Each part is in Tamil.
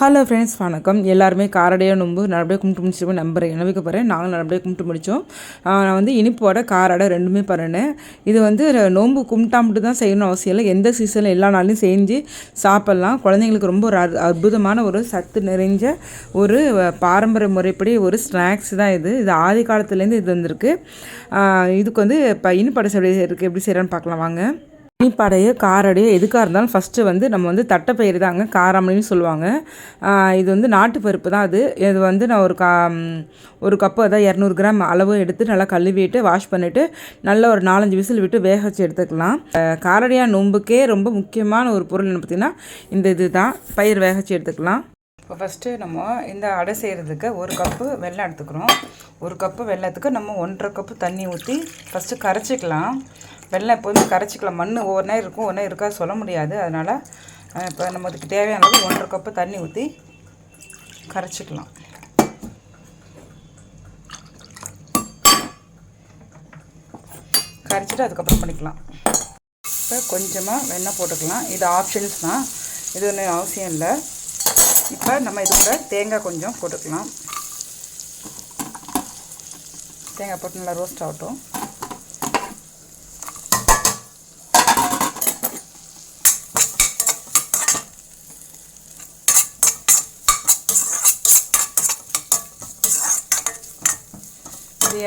ஹலோ ஃப்ரெண்ட்ஸ் வணக்கம். எல்லாருமே காரடையாக நொம்பு நல்லபடியாக கும்பிட்டு முடிச்சிருக்கோம் நம்புறேன். நம்பிக்கை போகிறேன் நாங்கள் நல்லபடியாக கும்பிட்டு முடித்தோம் நான் வந்து இனிப்போட காரடை ரெண்டுமே பண்ணினேன் இது வந்து நோன்பு கும்பிட்டா மட்டும் தான் செய்யணும் அவசியம் இல்லை. எந்த சீசனில் எல்லா நாளையும் செஞ்சு சாப்பிட்லாம். குழந்தைங்களுக்கு ரொம்ப ஒரு அற்புதமான ஒரு சத்து நிறைஞ்ச ஒரு பாரம்பரிய முறைப்படி ஒரு ஸ்நாக்ஸ் தான் இது. இது ஆதி காலத்துலேருந்து இது வந்திருக்கு. இதுக்கு வந்து இப்போ இனிப்படை எப்படி இருக்குது எப்படி செய்கிறேன்னு பார்க்கலாம். வாங்க. இனிப்படையோ காரடையோ எதுக்காக இருந்தாலும் ஃபஸ்ட்டு வந்து நம்ம வந்து தட்டைப்பயிறு தாங்க காராமணின்னு சொல்லுவாங்க. இது வந்து நாட்டு பருப்பு தான் அது. இது வந்து நான் ஒரு கா ஒரு கப்பு அதான் இரநூறு கிராம் அளவு எடுத்து நல்லா கழுவிட்டு வாஷ் பண்ணிவிட்டு நல்ல ஒரு நாலஞ்சு விசில் விட்டு வேக வச்சு எடுத்துக்கலாம். ஆஹ் நோன்புக்கே நோம்புக்கே ரொம்ப முக்கியமான ஒரு பொருள் என்ன பார்த்திங்கன்னா இந்த இது தான். பயிர் வேக வச்சு எடுத்துக்கலாம். இப்போ ஃபஸ்ட்டு நம்ம இந்த அடை செய்கிறதுக்கு ஒரு கப்பு வெள்ளம் எடுத்துக்கிறோம். ஒரு கப்பு வெள்ளத்துக்கு நம்ம ஒன்றரை கப்பு தண்ணி ஊற்றி ஃபஸ்ட்டு கரைச்சிக்கலாம். வெள்ளம் எப்போதுமே கரைச்சிக்கலாம் மண் ஒவ்வொரு நேரம் இருக்கும் ஒவ்வொரு நேரம் இருக்கா சொல்ல முடியாது. அதனால் இப்போ நமக்கு தேவையானது தேவையான அளவு ஒன்றரை கப்பு தண்ணி ஊற்றி கரைச்சிக்கலாம். கரைச்சிட்டு அதுக்கப்புறம் பண்ணிக்கலாம். இப்போ கொஞ்சமாக வெண்ணெய் போட்டுக்கலாம். இது ஆப்ஷன்ஸ் தான். இது ஒன்றும் அவசியம் இல்லை. இப்போ நம்ம இது கூட தேங்காய் கொஞ்சம் போட்டுக்கலாம். தேங்காய் போட்டு நல்லா ரோஸ்ட் ஆகட்டும்.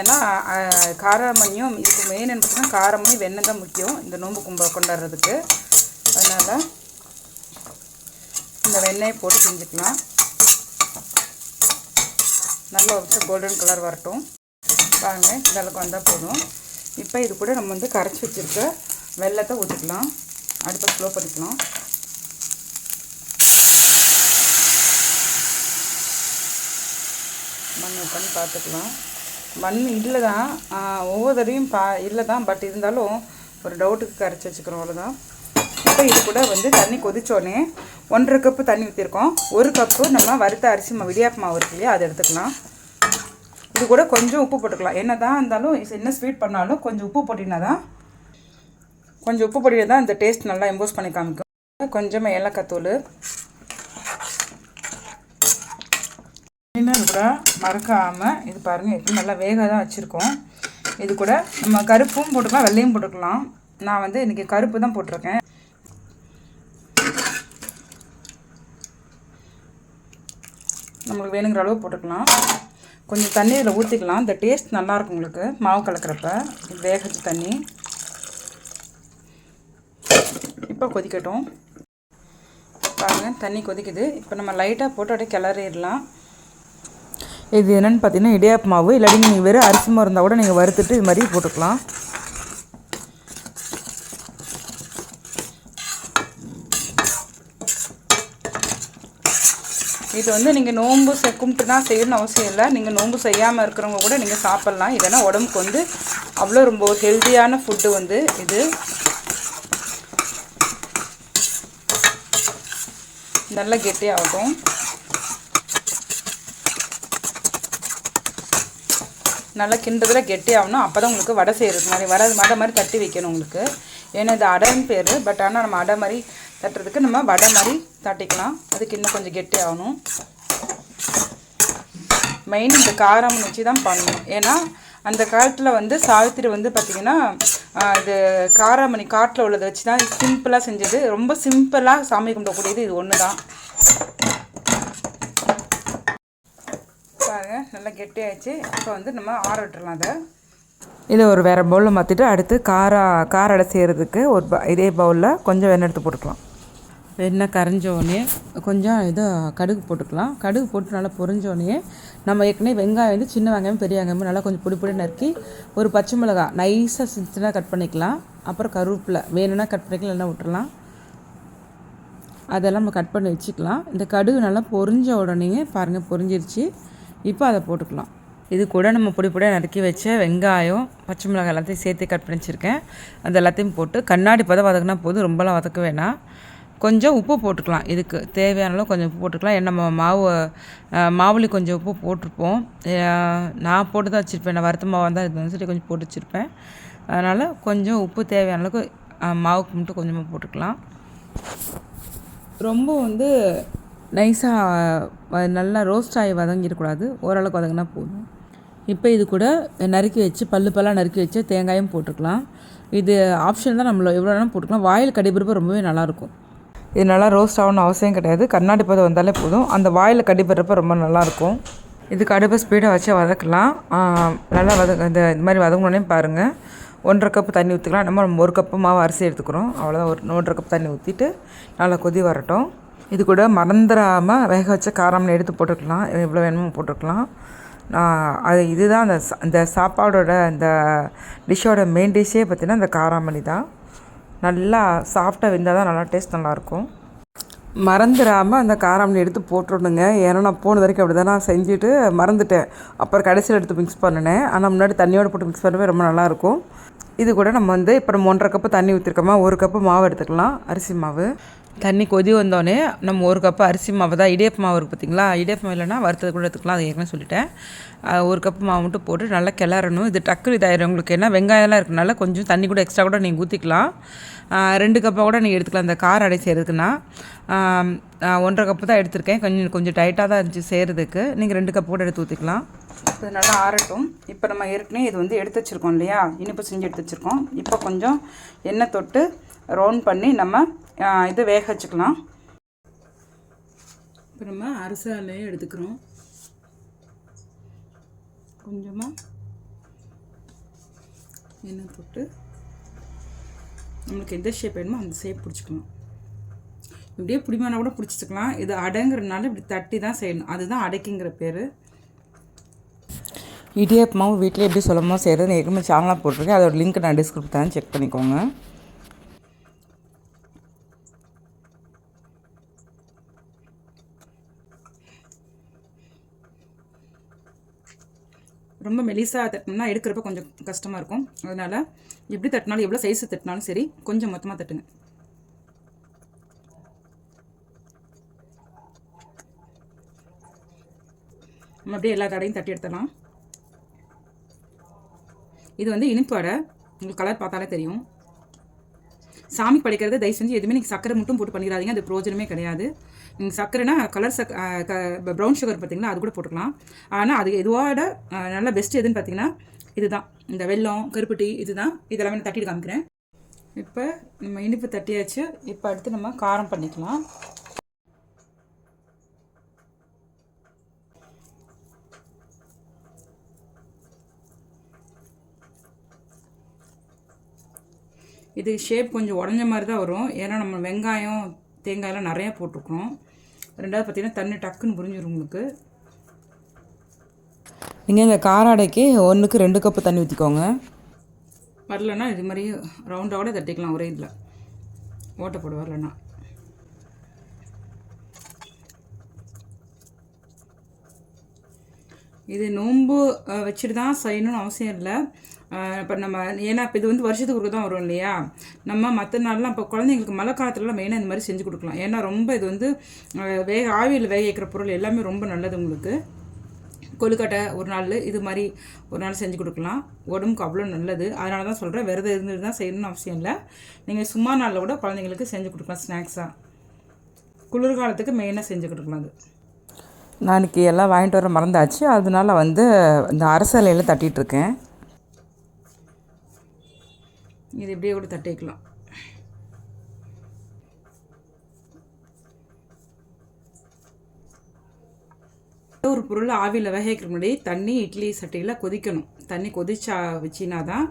ஏன்னா காரமணியும் இதுக்கு மெயின் என்ன பார்த்தீங்கன்னா காரமணி வெண்ணெய் தான் முக்கியம் இந்த நோன்பு கும்ப கொண்டாடுறதுக்கு. அதனால் இந்த வெண்ணெயை போட்டு செஞ்சுக்கலாம். நல்லா ஒரு கோல்டன் கலர் வரட்டும். பாருங்க இந்த அளவுக்கு வந்தால் போதும். இப்போ இது கூட நம்ம வந்து கரைச்சி வச்சுருக்க வெள்ளத்தை ஊற்றிக்கலாம் அடுப்பை ஸ்லோ பண்ணிக்கலாம். மண் உட்காந்து பார்த்துக்கலாம். மண் இல்லை தான் ஒவ்வொரு தடவையும் பா இல்லை தான் பட் இருந்தாலும் ஒரு டவுட்டுக்கு கரைச்சி வச்சுக்கிறோம் அவ்வளோதான் இப்போ இது கூட வந்து தண்ணி கொதிச்சோடனே ஒன்றரை கப்பு தண்ணி ஊற்றிருக்கோம் ஒரு கப்பு நம்ம வறுத்த அரிசி மா விடியாப்பு மாவு இருக்கு இல்லையா அதை எடுத்துக்கலாம். இது கூட கொஞ்சம் உப்பு போட்டுக்கலாம். என்ன தான் இருந்தாலும் என்ன ஸ்வீட் பண்ணாலும் கொஞ்சம் உப்பு போட்டினா தான் கொஞ்சம் உப்பு போட்டினா தான் இந்த டேஸ்ட் நல்லா இம்போஸ் பண்ணி காமிக்கும். கொஞ்சமாக ஏலக்காய் தூள் இன்னும் கூட மறக்காமல் இது பாருங்கள் இது நல்லா வேக தான் வச்சுருக்கோம். இது கூட நம்ம கருப்பும் போட்டுக்கலாம் வெள்ளையும் போட்டுக்கலாம். நான் வந்து இன்றைக்கி கருப்பு தான் போட்டிருக்கேன். நம்மளுக்கு வேணுங்கிற அளவு போட்டுக்கலாம். கொஞ்சம் தண்ணி இதில் ஊற்றிக்கலாம் இந்த டேஸ்ட் நல்லாயிருக்கும் உங்களுக்கு மாவு கலக்கிறப்ப. வேகச்சு தண்ணி. இப்போ கொதிக்கட்டும். பாருங்கள் தண்ணி கொதிக்குது. இப்போ நம்ம லைட்டாக போட்டு அப்படியே கிளறிடலாம். இது என்னென்னு பார்த்தீங்கன்னா இடியாப்பு மாவு. இல்லாட்டி நீங்கள் வெறும் அரிசி மாவு இருந்தால் கூட நீங்கள் வறுத்துட்டு இது மாதிரி போட்டுக்கலாம். இது வந்து நீங்கள் நோன்பு செ கும்பிட்டு தான் செய்யணும்னு அவசியம் இல்லை. நீங்கள் நோன்பு செய்யாமல் இருக்கிறவங்க கூட நீங்கள் சாப்பிட்லாம். இதெல்லாம் உடம்புக்கு வந்து அவ்வளோ ரொம்ப ஹெல்த்தியான ஃபுட்டு வந்து இது. நல்லா கெட்டியாகும் நல்லா கிண்டதில் கெட்டி ஆகணும். அப்போ தான் உங்களுக்கு வடை செய்கிறது மாதிரி வர வடை மாதிரி தட்டி வைக்கணும் உங்களுக்கு. ஏன்னா இது அடைன்னு பேர். பட் ஆனால் நம்ம அடை மாதிரி தட்டுறதுக்கு நம்ம வடை மாதிரி தட்டிக்கலாம். அதுக்கு இன்னும் கொஞ்சம் கெட்டி ஆகணும். மெயின் இந்த காரம் வச்சு தான் பண்ணணும். ஏன்னா அந்த காலத்தில் வந்து சாவித்திரி வந்து பார்த்திங்கன்னா இது காராமணி காட்டில் உள்ளதை வச்சு தான் சிம்பிளாக செஞ்சது. ரொம்ப சிம்பிளாக சாமி கும்பிடக்கூடியது இது ஒன்று தான் பாருங்க. நல்லா கெட்டியாயிடுச்சு இப்போ வந்து நம்ம ஆற விட்டுறலாம் அதை. இதை ஒரு வேறு பவுலில் மாற்றிட்டு அடுத்து காரா கார அடை செய்கிறதுக்கு ஒரு ப இதே பவுலில் கொஞ்சம் வெண்ணெய் எடுத்து போட்டுக்கலாம். வெண்ணெய் கரைஞ்ச உடனே கொஞ்சம் இது கடுகு போட்டுக்கலாம். கடுகு போட்டு நல்லா பொரிஞ்ச உடனே நம்ம ஏற்கனவே வெங்காயம் வந்து சின்ன வெங்காயம் பெரிய வெங்காயம் நல்லா கொஞ்சம் பொடி பொடி நறுக்கி ஒரு பச்சை மிளகாய் நைஸாக சின்ன கட் பண்ணிக்கலாம். அப்புறம் கருவேப்பிலை வேணும்னா கட் பண்ணிக்கலாம் இல்லைன்னா விட்டுறலாம். அதெல்லாம் நம்ம கட் பண்ணி வச்சுக்கலாம். இந்த கடுகு நல்லா பொரிஞ்ச உடனே பாருங்கள் பொரிஞ்சிருச்சு. இப்போ அதை போட்டுக்கலாம். இது கூட நம்ம பொடி பொடியாக நறுக்கி வச்ச வெங்காயம் பச்சை மிளகாய் எல்லாத்தையும் சேர்த்து கட் பண்ணி வச்சுருக்கேன். அது எல்லாத்தையும் போட்டு கண்ணாடி பதம் வதக்குனா போதும் ரொம்பலாம் வதக்க வேணாம். கொஞ்சம் உப்பு போட்டுக்கலாம் இதுக்கு. தேவையான அளவு கொஞ்சம் உப்பு போட்டுக்கலாம். ஏன்னா நம்ம மாவு மாவுளி கொஞ்சம் உப்பு போட்டிருப்போம். நான் போட்டு தான் வச்சுருப்பேன். நான் வறுத்த மாவாக தான் இருந்தாலும் சரி கொஞ்சம் போட்டு வச்சுருப்பேன். அதனால் கொஞ்சம் உப்பு தேவையான அளவுக்கு மாவுக்கு மட்டும் கொஞ்சமாக போட்டுக்கலாம். ரொம்ப வந்து நைஸாக நல்லா ரோஸ்ட் ஆகி வதங்கிடக்கூடாது. ஓரளவுக்கு வதங்கினா போதும். இப்போ இது கூட நறுக்கி வச்சு பல்லு பல்லாக நறுக்கி வச்சு தேங்காயும் போட்டுக்கலாம். இது ஆப்ஷன் தான் நம்மள எவ்வளோ வேணாலும் போட்டுக்கலாம். வாயில் கடிபருப்பு ரொம்பவே நல்லாயிருக்கும். இது நல்லா ரோஸ்ட் ஆகணும்னு அவசியம் கிடையாது. கண்ணாடி பதம் வந்தாலே போதும். அந்த வாயில் கடிபடுறப்ப ரொம்ப நல்லாயிருக்கும். இதுக்கு அடுப்பை ஸ்பீடாக வச்சு வதக்கலாம். நல்லா வத இந்த இந்த மாதிரி வதங்கினோடனே பாருங்கள் ஒன்றரை கப்பு தண்ணி ஊற்றிக்கலாம் நம்ம ஒரு கப்பு மாவு அரிசி எடுத்துக்கிறோம். அவ்வளோதான் ஒரு ஒன்றரை கப் தண்ணி ஊற்றிட்டு நல்லா கொதி வரட்டும். இது கூட மறந்துடாமல் வேக வச்ச காரம்னு எடுத்து போட்டுக்கலாம் எவ்வளோ வேணுமோ போட்டுக்கலாம் நான் அது இதுதான் அந்த இந்த அந்த சாப்பாடோட அந்த டிஷ்ஷோட மெயின் டிஷ்ஷே பார்த்தீங்கன்னா இந்த காராமணி தான். நல்லா சாஃப்டாக வெந்தால் தான் நல்லா டேஸ்ட் நல்லாயிருக்கும். மறந்துடாமல் அந்த காராமணி எடுத்து போட்டுடணுங்க. ஏன்னா நான் போன வரைக்கும் அப்படி தான் நான் செஞ்சுட்டு மறந்துட்டேன். அப்புறம் கடைசியில் எடுத்து மிக்ஸ் பண்ணினேன். ஆனால் முன்னாடி தண்ணியோடு போட்டு மிக்ஸ் பண்ணவே ரொம்ப நல்லாயிருக்கும். இது கூட நம்ம வந்து இப்போ நம்ம ஒன்றரை கப்பு தண்ணி ஊற்றிருக்கோமா ஒரு கப்பு மாவு எடுத்துக்கலாம். அரிசி மாவு. தண்ணி கொதி வந்தோடனே நம்ம ஒரு கப்பு அரிசி மாவு தான் இடியப்ப மாவு இருக்குது பார்த்தீங்களா இடியப்ப மாவு இல்லைன்னா வறுத்தது கூட எடுத்துக்கலாம் அது ஏற்கனவே சொல்லிட்டேன். ஒரு கப்பு மாவு மட்டும் போட்டு நல்லா கிளறணும். இது டக்குனு இதாயிரும். உங்களுக்கு என்ன வெங்காயம்லாம் இருக்கனால கொஞ்சம் தண்ணி கூட எக்ஸ்ட்ரா கூட நீங்கள் ஊற்றிக்கலாம் ரெண்டு கப்பாக கூட நீங்கள் எடுத்துக்கலாம். இந்த கார் அடை செய்கிறதுக்குன்னா ஒன்றரை கப்பு தான் எடுத்திருக்கேன். கொஞ்சம் கொஞ்சம் டைட்டாக தான் இருந்துச்சு செய்கிறதுக்கு நீங்கள் ரெண்டு கப்பு கூட எடுத்து ஊற்றிக்கலாம் இது நல்லா ஆறட்டும். இப்போ நம்ம ஏற்கனவே இது வந்து எடுத்து வச்சுருக்கோம் இல்லையா? இனிப்பு செஞ்சு எடுத்து வச்சுருக்கோம். இப்போ கொஞ்சம் எண்ணெய் தொட்டு ரவுண்ட் பண்ணி நம்ம இது வேக வச்சுக்கலாம். இப்போ நம்ம அரசாலையும் எடுத்துக்கிறோம். கொஞ்சமாக எண்ணெய் போட்டு நம்மளுக்கு எந்த ஷேப் வேணுமோ அந்த ஷேப் பிடிச்சிக்கலாம். இப்படியே பிடிமானா கூட பிடிச்சிக்கலாம். இது அடைங்கிறதுனால இப்படி தட்டி தான் செய்யணும். அதுதான் அடைக்குங்கிற பேர். இடியாப்பமாவும் வீட்டிலே எப்படி சுலபமாக செய்கிறது ஏற்கனவே சேனலாக போட்டிருக்கேன். அதோட லிங்க் நான் டிஸ்கிரிப்ட் தான் செக் பண்ணிக்கோங்க. ரொம்ப மெலிசாக தட்டினோம்னா எடுக்கிறப்ப கொஞ்சம் கஷ்டமாக இருக்கும். அதனால் எப்படி தட்டினாலும் எவ்வளோ சைஸ் தட்டினாலும் சரி கொஞ்சம் மொத்தமாக தட்டுங்க. நம்ம அப்படியே எல்லா தடையும் தட்டி எடுத்துடலாம். இது வந்து இனிப்பு வடை உங்களுக்கு கலர் பார்த்தாலே தெரியும். சாமி படைக்கிறது தயவு செஞ்சு எதுவுமே நீங்கள் சக்கரை மட்டும் போட்டு பண்ணிடாதீங்க. அது பிரோஜனமே கிடையாது. நீங்கள் சக்கரைனா கலர் சக் ப்ரௌன் சுகர் பார்த்தீங்கன்னா அது கூட போட்டுக்கலாம். ஆனால் அது எதுவோட நல்ல பெஸ்ட் எதுன்னு பார்த்தீங்கன்னா இதுதான். இந்த வெல்லம் கருப்பட்டி இதுதான். இதெல்லாமே நான் தட்டிட்டு காமிக்கிறேன். இப்போ நம்ம இனிப்பு தட்டியாச்சு. இப்போ அடுத்து நம்ம காரம் பண்ணிக்கலாம். இது ஷேப் கொஞ்சம் உடஞ்ச மாதிரி தான் வரும். ஏன்னா நம்ம வெங்காயம் தேங்காயெல்லாம் நிறையா போட்டிருக்கோம் ரெண்டாவது பார்த்தீங்கன்னா தண்ணி டக்குன்னு புரிஞ்சிடும் உங்களுக்கு. நீங்கள் இந்த காராடைக்கு ஒன்றுக்கு ரெண்டு கப்பு தண்ணி ஊற்றிக்கோங்க வரலன்னா இது மாதிரி ரவுண்டாக தட்டிக்கலாம் ஒரே இதில். ஓட்டை போட வரலன்னா. இது நோன்பு வச்சுட்டு தான் செய்யணும்னு அவசியம் இல்லை. இப்போ நம்ம ஏன்னா இப்போ இது வந்து வருஷத்துக்கு ஒரு தான் வரும் இல்லையா? நம்ம மற்ற நாள்லாம் இப்போ குழந்தைங்களுக்கு மழை காலத்துலலாம் மெயினாக இந்த மாதிரி செஞ்சு கொடுக்கலாம். ஏன்னா ரொம்ப இது வந்து வேக ஆவியில் வேக வைக்கிற பொருள் எல்லாமே ரொம்ப நல்லது உங்களுக்கு. கொழுக்கட்டை ஒரு நாள் இது மாதிரி ஒரு நாள் செஞ்சு கொடுக்கலாம். உடம்புக்கு அவ்வளோ நல்லது. அதனால தான் சொல்கிறேன் விரதம் இருந்துட்டு தான் செய்யணும்னு அவசியம் இல்லை. நீங்கள் சும்மா நாளில் கூட குழந்தைங்களுக்கு செஞ்சு கொடுக்கலாம் ஸ்நாக்ஸாக குளிர்காலத்துக்கு மெயினாக செஞ்சு கொடுக்கலாம் அது. நான் இன்னைக்கு எல்லாம் வாங்கிட்டு வர மறந்தாச்சு. அதனால வந்து இந்த அரசலையில் தட்டிகிட்ருக்கேன் இருக்கேன். இது இப்படியே கூட தட்டிக்கலாம் ஒரு பொருள் ஆவியில் வேக வைக்கிற முன்னாடி தண்ணி இட்லி சட்டியில் கொதிக்கணும். தண்ணி கொதிச்சா வச்சினா தான்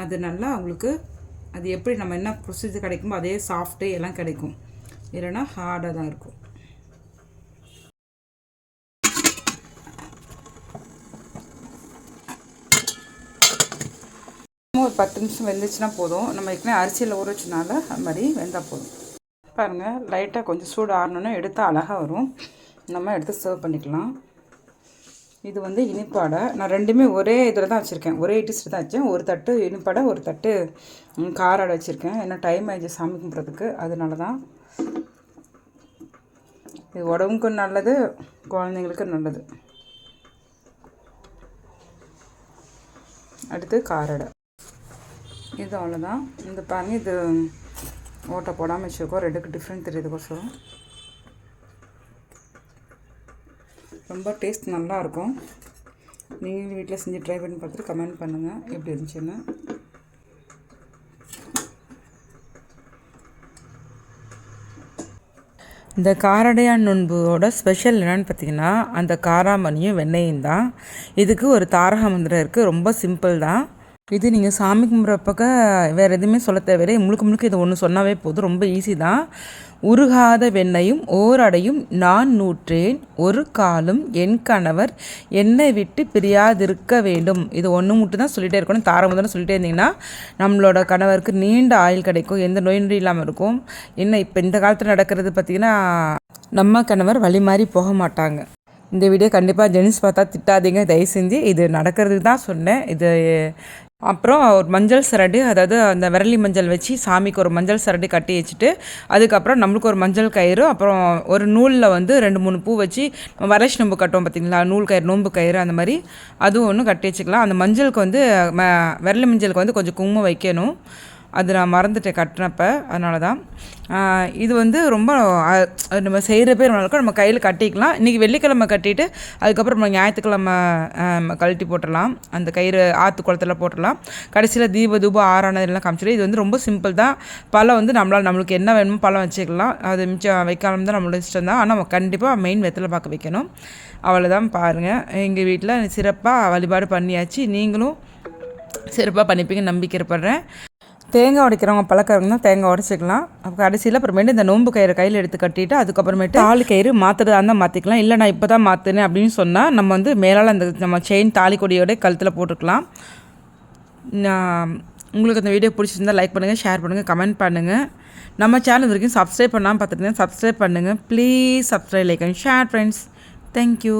அது நல்லா உங்களுக்கு அது எப்படி நம்ம என்ன ப்ரொசீஜர் கிடைக்குமோ அதே சாஃப்ட்டு எல்லாம் கிடைக்கும். இல்லைன்னா ஹார்டாக தான் இருக்கும். ஒரு பத்து நிமிஷம் வெந்துச்சுன்னா போதும். நம்ம ஏற்கனவே அரிசியில் ஊற வச்சனால அது மாதிரி வெந்தால் போதும். பாருங்கள் லைட்டாக கொஞ்சம் சூடு ஆறணுன்னு எடுத்தால் அழகாக வரும். நம்ம எடுத்து சர்வ் பண்ணிக்கலாம். இது வந்து இனிப்பாடை நான் ரெண்டுமே ஒரே இதில் தான் வச்சுருக்கேன். ஒரே டிஸ்ட் தான் வச்சேன். ஒரு தட்டு இனிப்பாடை ஒரு தட்டு காராடை வச்சுருக்கேன். ஏன்னா டைம் ஆயிடுச்சு சாமி கும்பிட்றதுக்கு. அதனால தான் இது உடம்புக்கும் நல்லது குழந்தைங்களுக்கும் நல்லது. அடுத்து காரடை இது அவ்வளோதான் இந்த பாருங்க இது ஓட்டை போடாமல் வச்சுருக்கோம் ரெண்டுக்கு டிஃப்ரெண்ட் தெரியுதுக்கோசரம். ரொம்ப டேஸ்ட் நல்லாயிருக்கும் நீங்களும் வீட்டில் செஞ்சு ட்ரை பண்ணி பார்த்துட்டு கமெண்ட் பண்ணுங்கள் எப்படி இருந்துச்சுன்னு. இந்த காரடையான் நோன்போட ஸ்பெஷல் என்னென்னு பார்த்தீங்கன்னா அந்த காராமணியும் வெண்ணெயும் தான். இதுக்கு ஒரு தாரக மந்திரம் இருக்குது ரொம்ப சிம்பிள் தான். இது நீங்கள் சாமி கும்பிட்றப்பக்க வேறு எதுவுமே சொல்ல தேவையில்லை. முழுக்க முழுக்க இது ஒன்று சொன்னாவே போதும். ரொம்ப ஈஸி தான். உருகாத வெண்ணையும் ஓரடையும் நான் நூற்றேன். ஒரு காலும் என் கணவர் என்னை விட்டு பிரியாதிருக்க வேண்டும். இது ஒன்று மட்டும் தான் சொல்லிகிட்டே இருக்கணும். தாரம் முதல்ல சொல்லிட்டே இருந்தீங்கன்னா நம்மளோட கணவருக்கு நீண்ட ஆயுள் கிடைக்கும். எந்த நோய் நொடி இல்லாமல் இருக்கும். என்ன இப்போ இந்த காலத்தில் நடக்கிறது பார்த்திங்கன்னா நம்ம கணவர் வழி மாறி போக மாட்டாங்க. இந்த வீடியோ கண்டிப்பாக ஜென்ஸ் பார்த்தா திட்டாதீங்க. தயவு செஞ்சு இது நடக்கிறதுக்கு தான் சொன்னேன். இது அப்புறம் ஒரு மஞ்சள் சரடு அதாவது அந்த விரலி மஞ்சள் வச்சு சாமிக்கு ஒரு மஞ்சள் சரடு கட்டி வச்சுட்டு அதுக்கப்புறம் நம்மளுக்கு ஒரு மஞ்சள் கயிறு அப்புறம் ஒரு நூலில் வந்து ரெண்டு மூணு பூ வச்சு வரலட்சி நோம்பு கட்டுவோம் பார்த்திங்களா நூல் கயிறு நோம்பு கயிறு அந்த மாதிரி. அதுவும் ஒன்று கட்டி வச்சுக்கலாம். அந்த மஞ்சளுக்கு வந்து ம விரலி மஞ்சளுக்கு வந்து கொஞ்சம் குங்குமம் வைக்கணும். அது நான் மறந்துட்டேன் கட்டினப்ப. அதனால தான் இது வந்து ரொம்ப நம்ம செய்கிற பேர் இருக்கும். நம்ம கையில் கட்டிக்கலாம். இன்றைக்கி வெள்ளிக்கிழமை கட்டிட்டு அதுக்கப்புறம் நம்ம ஞாயிற்றுக்கிழமை கழட்டி போட்டுடலாம். அந்த கயிறு ஆற்று குளத்தில் போட்டுடலாம். கடைசியில் தீப தூப ஆறானதெல்லாம் காமிச்சிடும் இது வந்து ரொம்ப சிம்பிள் தான். பழம் வந்து நம்மளால் நம்மளுக்கு என்ன வேணுமோ பழம் வச்சுக்கலாம். அது மிச்சம் வைக்காமல் தான் நம்மளோட இஷ்டம் தான். ஆனால் கண்டிப்பாக மெயின் வெத்தலை பார்க்க வைக்கணும். அவ்வளோதான் பாருங்கள் எங்கள் வீட்டில் சிறப்பாக வழிபாடு பண்ணியாச்சு. நீங்களும் சிறப்பாக பண்ணிப்பீங்க நம்பிக்கை இருப்படுறேன் தேங்காய் உடைக்கிறவங்க பழக்கிறவங்க தான் தேங்காய் உடச்சிக்கலாம். அப்போ கடைசியில் அப்புறமேட்டு இந்த நோம்பு கயிறு கையில் எடுத்து கட்டிட்டு அதுக்கப்புறமேட்டு தாலி கயிறு மாற்றுறதா இருந்தால் மாற்றிக்கலாம் இல்லை நான் இப்போ தான் மாற்றுனேன் அப்படின்னு சொன்னால் நம்ம வந்து மேலால் அந்த நம்ம செயின் தாலி கொடியோட கழுத்தில் போட்டுக்கலாம். உங்களுக்கு அந்த வீடியோ பிடிச்சிருந்தால் லைக் பண்ணுங்கள் ஷேர் பண்ணுங்கள் கமெண்ட் பண்ணுங்கள் நம்ம சேனல் வரைக்கும் சப்ஸ்கிரைப் பண்ணாமல் பார்த்துட்டு சப்ஸ்கிரைப் பண்ணுங்கள் please subscribe like and share friends thank you